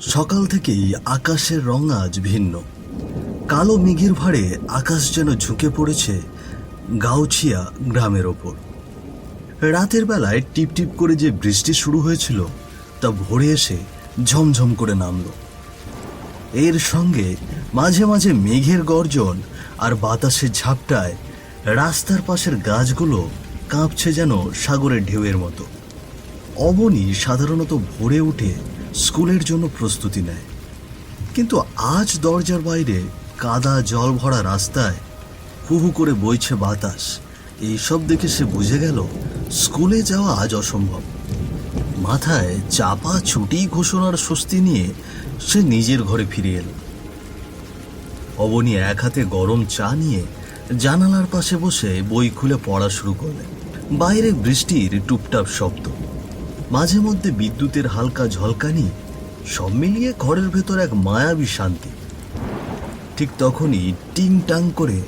সকাল থেকেই আকাশের রং আজ ভিন্ন। কালো মেঘের ভাড়ে আকাশ যেন ঝুঁকে পড়েছে গাউছিয়া গ্রামের ওপর। রাতের বেলায় টিপটিপ করে যে বৃষ্টি শুরু হয়েছিল, তা ভোরে এসে ঝমঝম করে নামল। এর সঙ্গে মাঝে মাঝে মেঘের গর্জন আর বাতাসের ঝাপটায় রাস্তার পাশের গাছগুলো কাঁপছে যেন সাগরের ঢেউয়ের মতো। অবনী সাধারণত ভোরে উঠে স্কুলের জন্য প্রস্তুতি নেয়। কিন্তু আজ দরজার বাইরে কাদা জল ভরা রাস্তায় হু হু করে বইছে বাতাস। এইসব দেখে সে বুঝে গেল, স্কুলে যাওয়া আজ অসম্ভব। মাথায় চাপা ছুটি ঘোষণার স্বস্তি নিয়ে সে নিজের ঘরে ফিরে এলো। অবনী এক হাতে গরম চা নিয়ে জানালার পাশে বসে বই খুলে পড়া শুরু করলেন। বাইরে বৃষ্টির টুপটাপ শব্দ। মাঝে মধ্যে বিদ্যুতের হালকা ঝলকানি সব মিলিয়ে ঘরের ভেতর এক মায়াবী শান্তি। ঠিক তখনই টিং টাং করে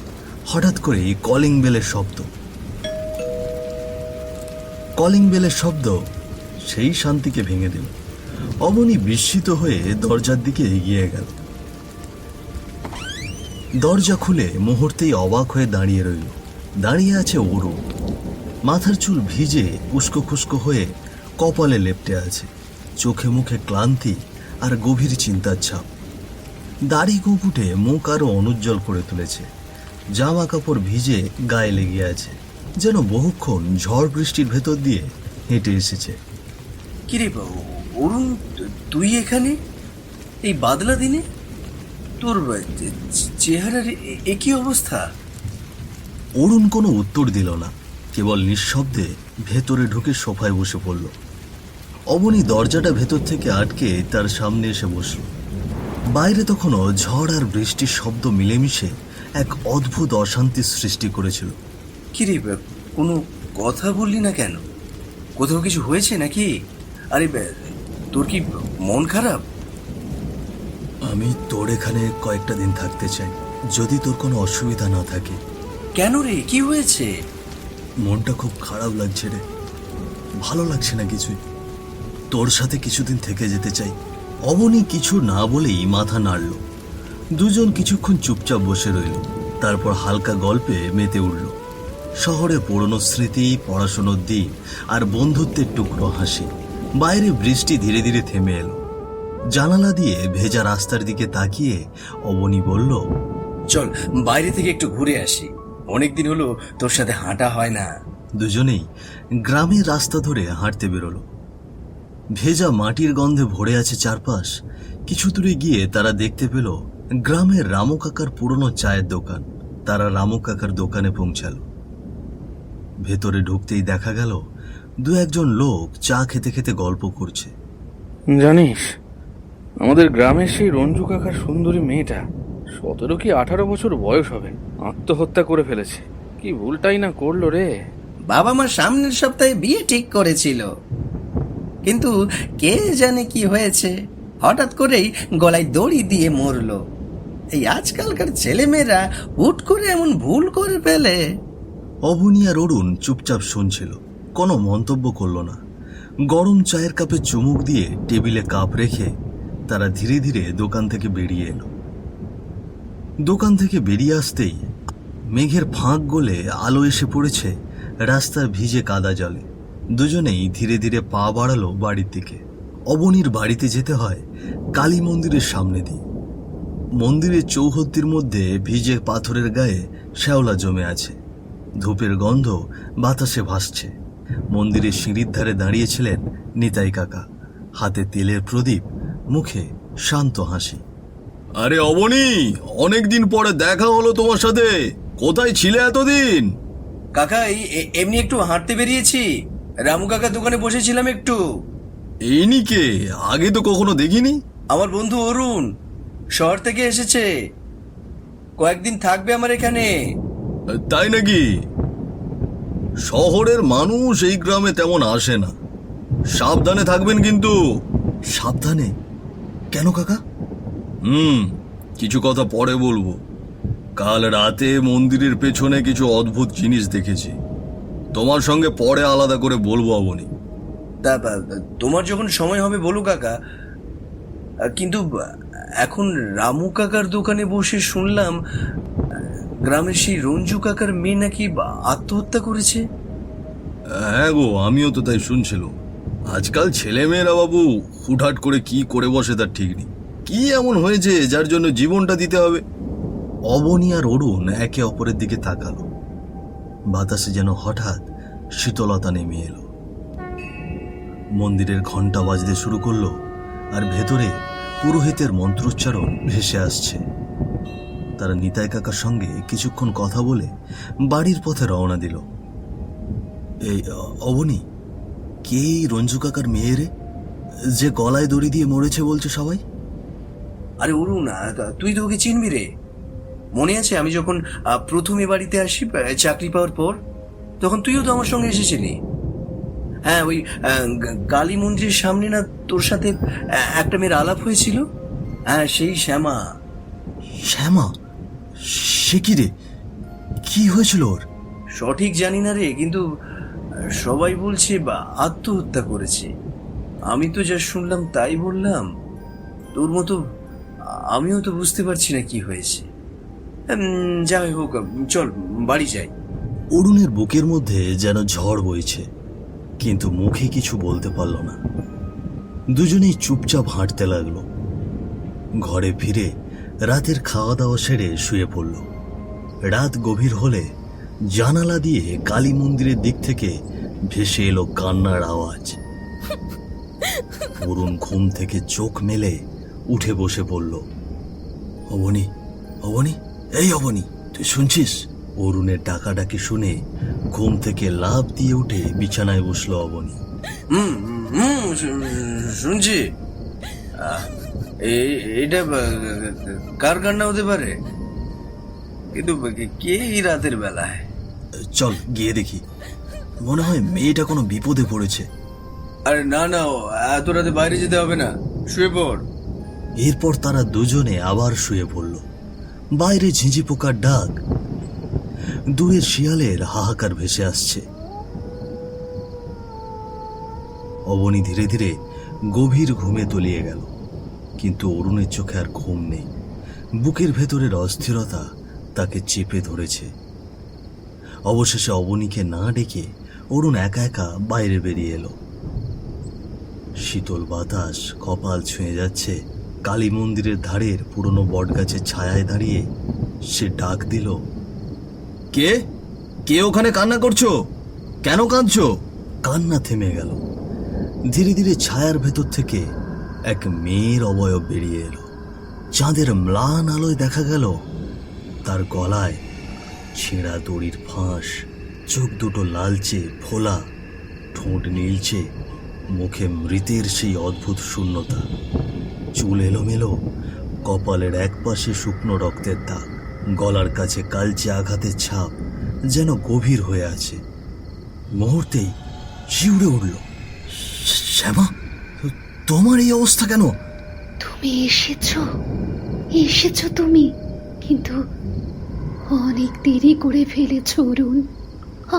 হঠাৎ করে কলিং বেলের শব্দ। কলিং বেলের শব্দ সেই শান্তিকে ভেঙে দিল। অবনী বিস্মিত হয়ে দরজার দিকে এগিয়ে গেল। দরজা খুলে মুহূর্তেই অবাক হয়ে দাঁড়িয়ে রইল। দাঁড়িয়ে আছে অরুণ মাথার চুল ভিজে উস্কো খুস্কো হয়ে কপালে লেপটে আছে। চোখে মুখে ক্লান্তি আর গভীর চিন্তার ছাপ। দাড়ি কুকুটে মুখ আরও অনুজ্জ্বল করে তুলেছে। জামা কাপড় ভিজে গায়ে লেগে আছে যেন বহুক্ষণ ঝড় বৃষ্টির ভেতর দিয়ে হেঁটে এসেছে। কিরে বাবু অরুণ তুই এখানে? এই বাদলা দিনে? তোর চেহারার এ- এ অবস্থা? অরুণ কোনো উত্তর দিল না কেবল নিঃশব্দে ভেতরে ঢুকে সোফায় বসে পড়ল। অবনী দরজাটা ভেতর থেকে আটকে তার সামনে এসে বসল। বাইরে তখনও ঝড় আর বৃষ্টির শব্দ মিলেমিশে এক অদ্ভুত অশান্তির সৃষ্টি করেছিল। কিরে কোনো কথা বললি না কেন? কোথাও কিছু হয়েছে নাকি? আরে তোর কি মন খারাপ? আমি তোর এখানে কয়েকটা দিন থাকতে চাই যদি তোর কোনো অসুবিধা না থাকে। কেন রে? কি হয়েছে? মনটা খুব খারাপ লাগছে রে। ভালো লাগছে না কিছুই। তোর সাথে কিছুদিন থেকে যেতে চাই। অবনী কিছু না বলেই মাথা নাড়ল। দুজন কিছুক্ষণ চুপচাপ বসে রইল। তারপর হালকা গল্পে মেতে উঠল। শহরে পুরনো স্মৃতি পড়াশোনার দিন আর বন্ধুত্বের টুকরো হাসি। বাইরে বৃষ্টি ধীরে ধীরে থেমে এলো। জানালা দিয়ে ভেজা রাস্তার দিকে তাকিয়ে অবনী বলল চল বাইরে থেকে একটু ঘুরে আসি। অনেকদিন হলো তোর সাথে হাঁটা হয় না। দুজনেই গ্রামের রাস্তা ধরে হাঁটতে বেরোলো। ভেজা মাটির গন্ধে ভরে আছে চারপাশ। কিছু দূরে গিয়ে তারা দেখতে পেল গ্রামের রামু কাকার পুরনো চায়ের দোকান। তারা রামু কাকার দোকানে পৌঁছালো। ভেতরে ঢুকতেই দেখা গেল দু একজন লোক চা খেতে খেতে গল্প করছে। জানিস আমাদের গ্রামের সেই রঞ্জু কাকার সুন্দরী মেয়েটা সতেরো কি আঠারো বছর বয়স হবে আত্মহত্যা করে ফেলেছে। কি ভুলটাই না করল রে। বাবা মা সামনের সপ্তাহে বিয়ে ঠিক করেছিল। কিন্তু কে জানে কি হয়েছে? হঠাৎ করেই গলায় দড়ি দিয়ে মরলো। এই আজকালকার ছেলেমেয়েরা হুট করে এমন ভুল করে ফেলে। অবনী আর অরুণ চুপচাপ শুনছিল। কোনো মন্তব্য করল না। গরম চায়ের কাপে চুমুক দিয়ে টেবিলে কাপ রেখে তারা ধীরে ধীরে দোকান থেকে বেরিয়ে এলো। দোকান থেকে বেরিয়ে আসতেই মেঘের ফাঁক গলে আলো এসে পড়েছে, রাস্তার ভিজে কাদা জলে। দুজনেই ধীরে ধীরে পা বাড়ালো বাড়ির দিকে। অবনীর বাড়িতে যেতে হয় কালী মন্দিরের সামনে দিয়ে। মন্দিরের চৌহদ্দির মধ্যে ভিজে পাথরের গায়ে শ্যাওলা জমে আছে। ধূপের গন্ধ বাতাসে ভাসছে। মন্দিরের সিঁড়ির ধারে দাঁড়িয়েছিলেন নিতাই কাকা। হাতে তেলের প্রদীপ মুখে শান্ত হাসি। আরে অবনী অনেকদিন পরে দেখা হলো তোমার সাথে। কোথায় ছিলে এতদিন? কাকা এই এমনি একটু হাঁটতে বেরিয়েছি। রামু কাকার দোকানে বসেছিলাম একটু। এই নিকে আগে তো কখনো দেখিনি। আমার বন্ধু অরুণ শহর থেকে এসেছে। কয়েকদিন থাকবে আমার এখানে। তাই নাকি? শহরের মানুষ এই গ্রামে তেমন আসে না। সাবধানে থাকবেন কিন্তু। সাবধানে? কেন কাকা? হুম কিছু কথা পরে বলব। কাল রাতে মন্দিরের পেছনে কিছু অদ্ভুত জিনিস দেখেছি। তোমার সঙ্গে পরে আলাদা করে বলব অবনি। তা তোমার যখন সময় হবে বলো কাকা। কিন্তু এখন রামু কাকার দোকানে বসে শুনলাম গ্রামের সেই রঞ্জু কাকার মেয়ে নাকি আত্মহত্যা করেছে। হ্যাঁ গো আমিও তো তাই শুনছিলাম। আজকাল ছেলেমেয়েরা বাবু হুটহাট করে কি করে বসে তার ঠিক নেই কি এমন হয়েছে যার জন্য জীবনটা দিতে হবে? অবনী আর অরুণ একে অপরের দিকে তাকালো। বাতাসে যেন হঠাৎ শীতলতা নেমে এলো। মন্দিরের ঘণ্টা বাজতে শুরু করল আর ভেতরে পুরোহিতের মন্ত্রোচ্চারণ ভেসে আসছে। তারা নিতাই কাকার সঙ্গে কিছুক্ষণ কথা বলে বাড়ির পথে রওনা দিল। এই, অবনী, কে রঞ্জু কাকার মেয়ে রে? যে গলায় দড়ি দিয়ে মরেছে বলছে সবাই? আরে অরুণ তুই তো ওকে চিনবি রে। মনে আছে আমি যখন প্রথম এ বাড়িতে আসি চাকরি পাওয়ার পর তখন তুইও তো আমার সঙ্গে এসেছিলি। হ্যাঁ ওই কালী মন্দিরের সামনে না তোর সাথে একটা মেয়ের আলাপ হয়েছিল? হ্যাঁ সেই শ্যামা। শ্যামা? সে কি রে? কি হয়েছিল ওর? সঠিক জানি না রে কিন্তু সবাই বলছে বা আত্মহত্যা করেছে। আমি তো যা শুনলাম তাই বললাম। তোর মতো আমিও তো বুঝতে পারছি না কি হয়েছে। যাই হোক, চল, বাড়ি যাই। অরুণের বুকের মধ্যে যেন ঝড় বইছে, কিন্তু মুখে কিছু বলতে পারল না। দুজনেই চুপচাপ হাঁটতে লাগল। ঘরে ফিরে রাতের খাওয়া দাওয়া সেরে শুয়ে পড়ল। রাত গভীর হলে জানালা দিয়ে কালী মন্দিরের দিক থেকে ভেসে এলো কান্নার আওয়াজ। অরুণ ঘুম থেকে চোখ মেলে উঠে বসে পড়ল। অবনী অবনী? এই অবনি তুই শুনছিস? অরুণের ডাকাডাকি শুনে ঘুম থেকে লাভ দিয়ে উঠে বিছানায় বসল অবনি। হুম হুম শুনছি। আহ, এ- এটা আহ, কার কান্না হতে পারে? কিন্তু কে এই রাতের বেলায়? চল গিয়ে দেখি। মনে হয় মেয়েটা কোনো বিপদে পড়েছে। আরে না না এত রাতে বাইরে যেতে হবে না। শুয়ে পড়। এরপর তারা দুজনে আবার শুয়ে পড়ল। বাইরে ঝিঁঝি পোকার ডাক। দূরের শিয়ালের হাহাকার ভেসে আসছে। অবনী ধীরে ধীরে গভীর ঘুমে তলিয়ে গেল। কিন্তু অরুণের চোখে আর ঘুম নেই। বুকের ভেতরের অস্থিরতা তাকে চেপে ধরেছে। অবশেষে অবনীকে না ডেকে অরুণ একা একা বাইরে বেরিয়ে এলো। শীতল বাতাস কপাল ছুঁয়ে যাচ্ছে। কালী মন্দিরের ধারের পুরনো বটগাছের ছায়ায় দাঁড়িয়ে সে ডাক দিল, কে? কে ওখানে কান্না করছ? কেন কাঁদছো? কান্না থেমে গেল। ধীরে ধীরে ছায়ার ভেতর থেকে এক মেয়ের অবয়ব বেরিয়ে এলো। চাঁদের ম্লান আলোয় দেখা গেল, তার গলায় ছেঁড়া দড়ির ফাঁস, চোখ দুটো লালচে, ফোলা, ঠোঁট নীলচে, মুখে মৃতের সেই অদ্ভুত শূন্যতা। চুল এলোমেলো কপালের এক পাশে শুকনো রক্তের দাগ গলার কাছে কালচে আঘাতের ছাপ যেন গভীর হয়ে আছে। মুহূর্তেই শিউড়ে উঠল শ্যামা তোমার এই অবস্থা কেন? তুমি এসেছ এসেছ তুমি কিন্তু অনেক দেরি করে ফেলেছো অরুণ।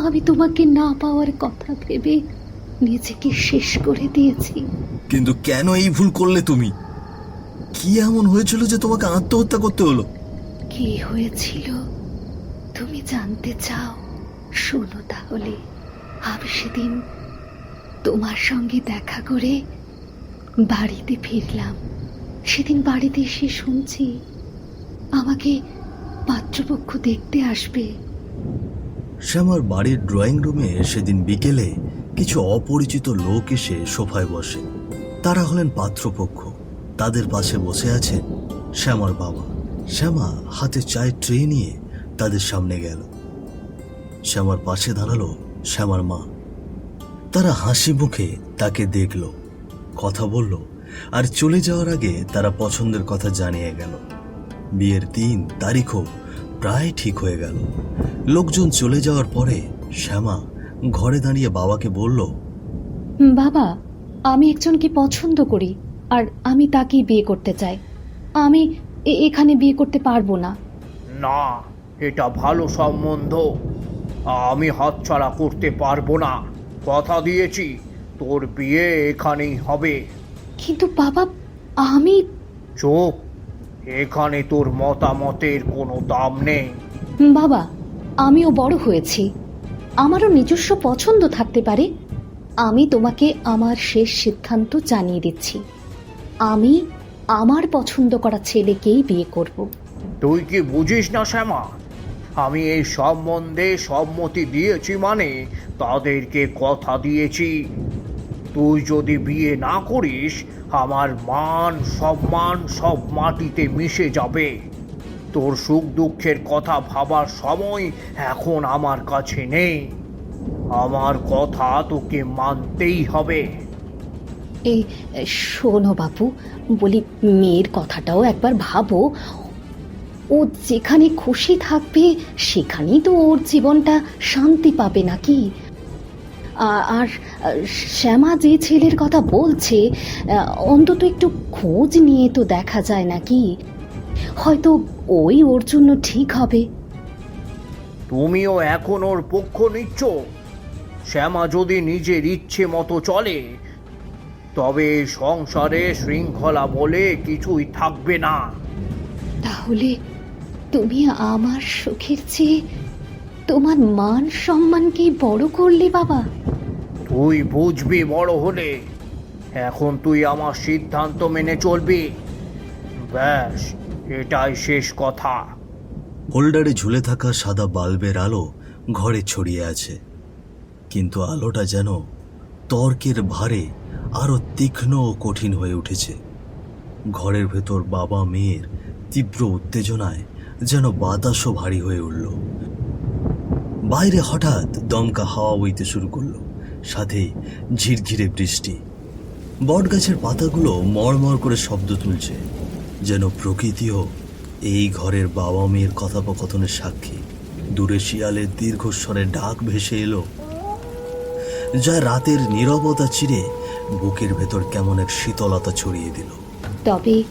আমি তোমাকে না পাওয়ার কথা ভেবে নিজেকে শেষ করে দিয়েছি। কিন্তু কেন এই ভুল করলে তুমি? কি এমন হয়েছিল যে তোমাকে আত্মহত্যা করতে হলো? কি হয়েছিল? তুমি জানতে চাও? শোনো তাহলে। আমি সেদিন তোমার সঙ্গে দেখা করে বাড়িতে ফিরলাম। সেদিন বাড়িতে এসে শুনছি আমাকে পাত্রপক্ষ দেখতে আসবে। শ্যামার বাড়ির ড্রয়িং রুমে সেদিন বিকেলে কিছু অপরিচিত লোক এসে সোফায় বসে। তারা হলেন পাত্রপক্ষ। তাদের পাশে বসে আছেন শ্যামার বাবা। শ্যামা হাতে চায়ের ট্রে নিয়ে তাদের সামনে গেল। শ্যামার পাশে দাঁড়াল শ্যামার মা। তারা হাসি মুখে তাকে দেখল, কথা বলল, আর চলে যাওয়ার আগে তারা পছন্দের কথা জানিয়ে গেল। বিয়ের দিন তারিখও প্রায় ঠিক হয়ে গেল। লোকজন চলে যাওয়ার পরে শ্যামা ঘরে দাঁড়িয়ে বাবাকে বলল, বাবা, আমি একজনকে পছন্দ করি? আর আমি তাকেই বিয়ে করতে চাই। আমি এখানে বিয়ে করতে পারব না। না এটা ভালো সম্বন্ধ। আমি হাতছাড়া করতে পারব না। কথা দিয়েছি তোর বিয়ে এখানেই হবে। কিন্তু বাবা আমি চুপ। এখানে তোর মতামতের কোনো দাম নেই। বাবা আমিও বড় হয়েছি। আমারও নিজস্ব পছন্দ থাকতে পারে। আমি তোমাকে আমার শেষ সিদ্ধান্ত জানিয়ে দিচ্ছি। আমি আমার পছন্দ করা ছেলেকেই বিয়ে করব। তুই কি বুঝিস না, শ্যামা? আমি এই সম্বন্ধে সম্মতি দিয়েছি মানে তাদেরকে কথা দিয়েছি। তুই যদি বিয়ে না করিস, আমার মান, সম্মান সব মাটিতে মিশে যাবে। তোর সুখ দুঃখের কথা ভাবার সময় এখন আমার কাছে নেই। আমার কথা তোকে মানতেই হবে। এই শোনো বাপু, বলি মেয়ের কথাটাও একবার ভাবো। ও যেখানে খুশি থাকবে, সেখানেই তো ওর জীবনটা শান্তি পাবে নাকি? আর শ্যামা যে ছেলের কথা বলছে অন্তত একটু খোঁজ নিয়ে তো দেখা যায় নাকি? হয়তো ওই ওর জন্য ঠিক হবে। তুমিও এখন ওর পক্ষ নিচ্ছ? শ্যামা যদি নিজের ইচ্ছে মতো চলে তবে সংসারে শৃঙ্খলা বলে কিছুই থাকবে না। তাহলে তুমি আমার সুখের চেয়ে তোমার মান সম্মানকে বড় করলে বাবা। তুই বুঝবি বড় হলে। এখন তুই আমার সিদ্ধান্ত মেনে চলবি। ব্যাস এটাই শেষ কথা। হোল্ডারে ঝুলে থাকা সাদা বাল্বের আলো ঘরে ছড়িয়ে আছে। কিন্তু আলোটা যেন তর্কের ভারে আরও তীক্ষ্ণ ও কঠিন হয়ে উঠেছে। ঘরের ভেতর বাবা মেয়ের তীব্র উত্তেজনায় যেন বাতাসও ভারী হয়ে উঠল। বাইরে হঠাৎ দমকা হাওয়া বইতে শুরু করল, সাথে ঝিরঝিরে বৃষ্টি। বটগাছের পাতাগুলো মড়মড় করে শব্দ তুলছে, যেন প্রকৃতিও এই ঘরের বাবা মেয়ের কথোপকথনের সাক্ষী। দূরে শিয়ালের দীর্ঘস্বরে ডাক ভেসে এলো, যা রাতের নীরবতা চিরে বুকের ভেতর কেমন এক শীতলতা ছড়িয়ে দিল। তবে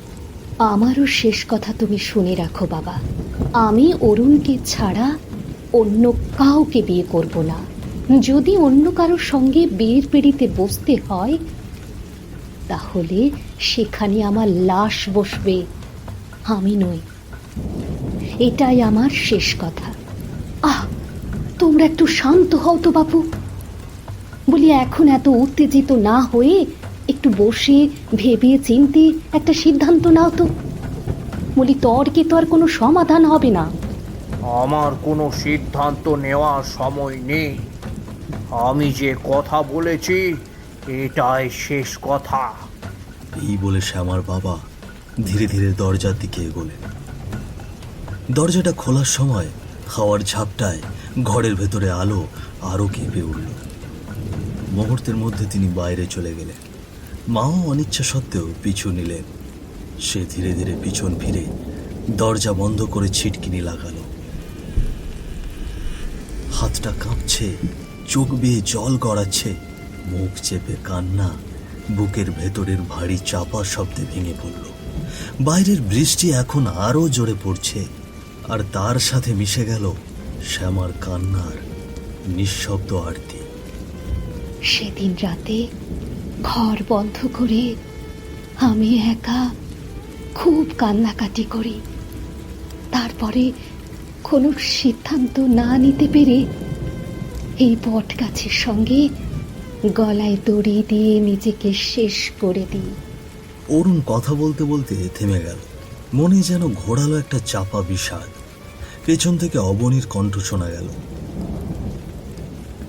আমারও শেষ কথা তুমি শুনে রাখো বাবা। আমি অরুণকে ছাড়া অন্য কাউকে বিয়ে করব না। যদি অন্য কারোর সঙ্গে বিয়ের পেড়িতে বসতে হয়, তাহলে সেখানে আমার লাশ বসবে। আমি নই। এটাই আমার শেষ কথা। আহ, তোমরা একটু শান্ত হও তো বাবু বলি এখন এত উত্তেজিত না হয়ে একটু বসে ভেবে চিনতে একটা সিদ্ধান্ত নাও তো। বলি তর্কে তো আর কোনো সমাধান হবে না। আমার কোনো সিদ্ধান্ত নেওয়ার সময় নেই। আমি যে কথা বলেছি এটাই শেষ কথা। এই বলে শ্যামার বাবা। ধীরে ধীরে দরজার দিকে এগোলেন দরজাটা খোলার সময় হাওয়ার ঝাপটায় ঘরের ভেতরে আলো আরও কেঁপে উঠল। মুহূর্তের মধ্যে তিনি বাইরে চলে গেলেন। মাও অনিচ্ছা সত্ত্বেও পিছু নিলেন। সে ধীরে ধীরে পিছন ফিরে দরজা বন্ধ করে ছিটকিনি লাগালো। হাতটা কাঁপছে, চোখ বেয়ে জল গড়াচ্ছে, মুখ চেপে কান্না, বুকের ভেতরের ভারী চাপা শব্দে ভেঙে পড়ল। বাইরের বৃষ্টি এখন আরও জোরে পড়ছে, আর তার সাথে মিশে গেল শ্যামার কান্নার নিঃশব্দ আরতি। সেদিন রাতে ঘর বন্ধ করে আমি একা খুব কান্নাকাটি করি। তারপরে কোনো সিদ্ধান্ত না নিতে পেরে এই বট গাছের সঙ্গে গলায় দড়ি দিয়ে নিজেকে শেষ করে দিই। অরুণ কথা বলতে বলতে থেমে গেল। মনে যেন ঘোরালো একটা চাপা বিষাদ। পেছন থেকে অবনীর কণ্ঠ শোনা গেল।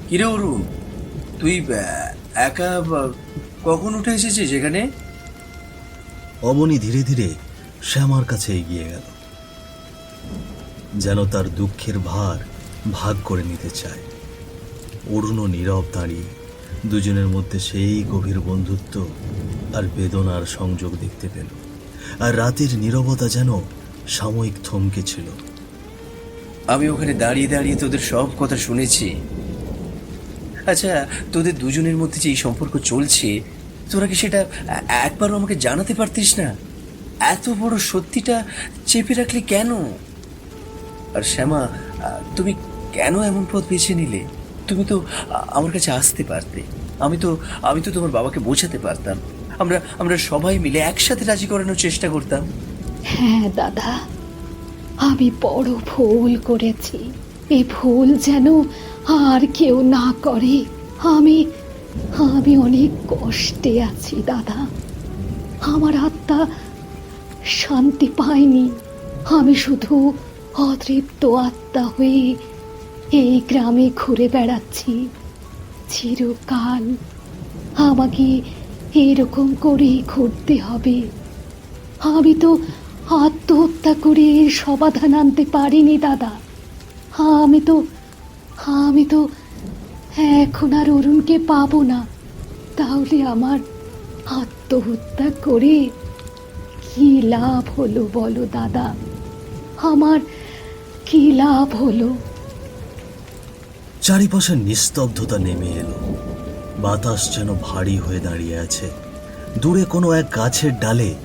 কিরে অরুণ? তুই একা কখন উঠে এসেছিস এখানে? অবনী ধীরে ধীরে শ্যামার কাছে এগিয়ে গেল যেন তার দুঃখের ভার ভাগ করে নিতে চায়। অরুণ নীরব দাঁড়িয়ে দুজনের মধ্যে সেই গভীর বন্ধুত্ব আর বেদনার সংযোগ দেখতে পেল আর রাতের নীরবতা যেন সাময়িক থমকে ছিল। আমি ওখানে দাঁড়িয়ে দাঁড়িয়ে তোদের সব কথা শুনেছি। আচ্ছা তোদের দুজনের মধ্যে যে এই সম্পর্ক চলছে, তোরা কি সেটা একবারও আমাকে জানাতে পারতিস না? এত বড় সত্যিটা চেপে রাখলি কেন? আর শ্যামা, তুমি কেন এমন পথ বেছে নিলে? তুমি তো আমার কাছে আসতে পারতে। আমি তো আমি তো তোমার বাবাকে বোঝাতে পারতাম। আমরা আমরা সবাই মিলে একসাথে রাজি করানোর চেষ্টা করতাম। হ্যাঁ দাদা। আমি বড় ভুল করেছি। এই ভুল যেন আর কেউ না করে। আমি আমি অনেক কষ্টে আছি, দাদা। আমার আত্মা শান্তি পায়নি। আমি শুধু অতৃপ্ত আত্মা হয়ে এই গ্রামে ঘুরে বেড়াচ্ছি। চিরকাল আমাকে এরকম করেই ঘুরতে হবে। আমি তো আত্মহত্যা করে সমাধান আনতে পারিনি, দাদা। আমি তো আমি তো এখন আর অরুণকে পাবো না। তাহলে আমার আত্মহত্যা করে কি লাভ হলো বলো, দাদা? আমার কি লাভ হলো? চারিপাশে নিস্তব্ধতা নেমে এলো। বাতাস যেন ভারী হয়ে দাঁড়িয়ে আছে। দূরে কোনো এক গাছের ডালে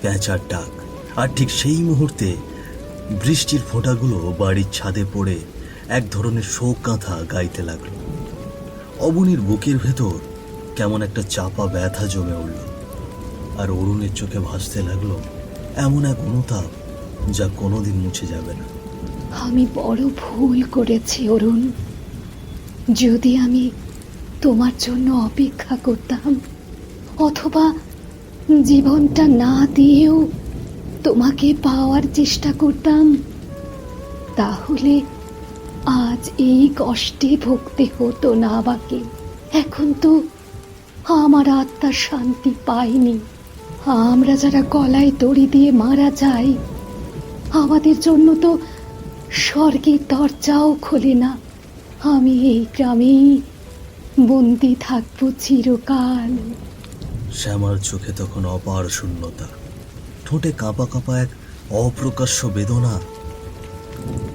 প্যাঁচার ডাক। আর ঠিক সেই মুহূর্তে বৃষ্টির ফোঁটাগুলো বাড়ির ছাদে পড়ে এক ধরনের শোক কাঁথা গাইতে লাগল। অবনীর বুকের ভেতর কেমন একটা চাপা ব্যথা জমে উঠল, আর অরুণের চোখে ভাসতে লাগল এমন এক অনুতাপ যা কোনোদিন মুছে যাবে না। আমি বড় ভুল করেছি, অরুণ। যদি আমি তোমার জন্য অপেক্ষা করতাম, অথবা জীবনটা না দিয়েও তোমাকে পাওয়ার চেষ্টা করতাম, তাহলে আজ এই কষ্টে ভুগতে হতো না আমাকে। এখন তো আমার আত্মার শান্তি পাইনি। আমরা যারা গলায় দড়ি দিয়ে মারা যাই, আমাদের জন্য তো স্বর্গের দরজাও খোলে না। আমি এই গ্রামেই বন্দি থাকব চিরকাল। শ্যামার চোখে তখন অপার শূন্যতা। ঠোঁটে কাঁপা কাঁপা এক অপ্রকাশ্য বেদনা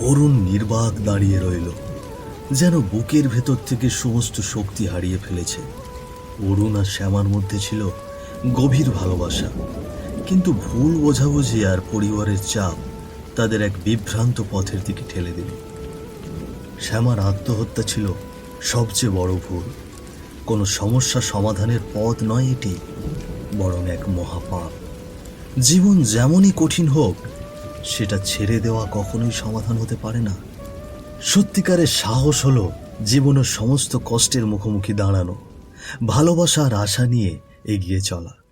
অরুণ নির্বাক দাঁড়িয়ে রইল, যেন বুকের ভেতর থেকে সমস্ত শক্তি হারিয়ে ফেলেছে। অরুণ আর শ্যামার মধ্যে ছিল গভীর ভালোবাসা, কিন্তু ভুল বোঝাবুঝি আর পরিবারের চাপ তাদের এক বিভ্রান্ত পথের দিকে ঠেলে দিল। শ্যামার আত্মহত্যা ছিল সবচেয়ে বড় ভুল। কোনো সমস্যা সমাধানের পথ নয় এটি, বরং এক মহাপাপ। জীবন যেমনই কঠিন হোক সেটা ছেড়ে দেওয়া কখনোই সমাধান হতে পারে না। সত্যিকারের সাহস হলো জীবনের সমস্ত কষ্টের মুখোমুখি দাঁড়ানো, ভালোবাসার আশা নিয়ে এগিয়ে চলা।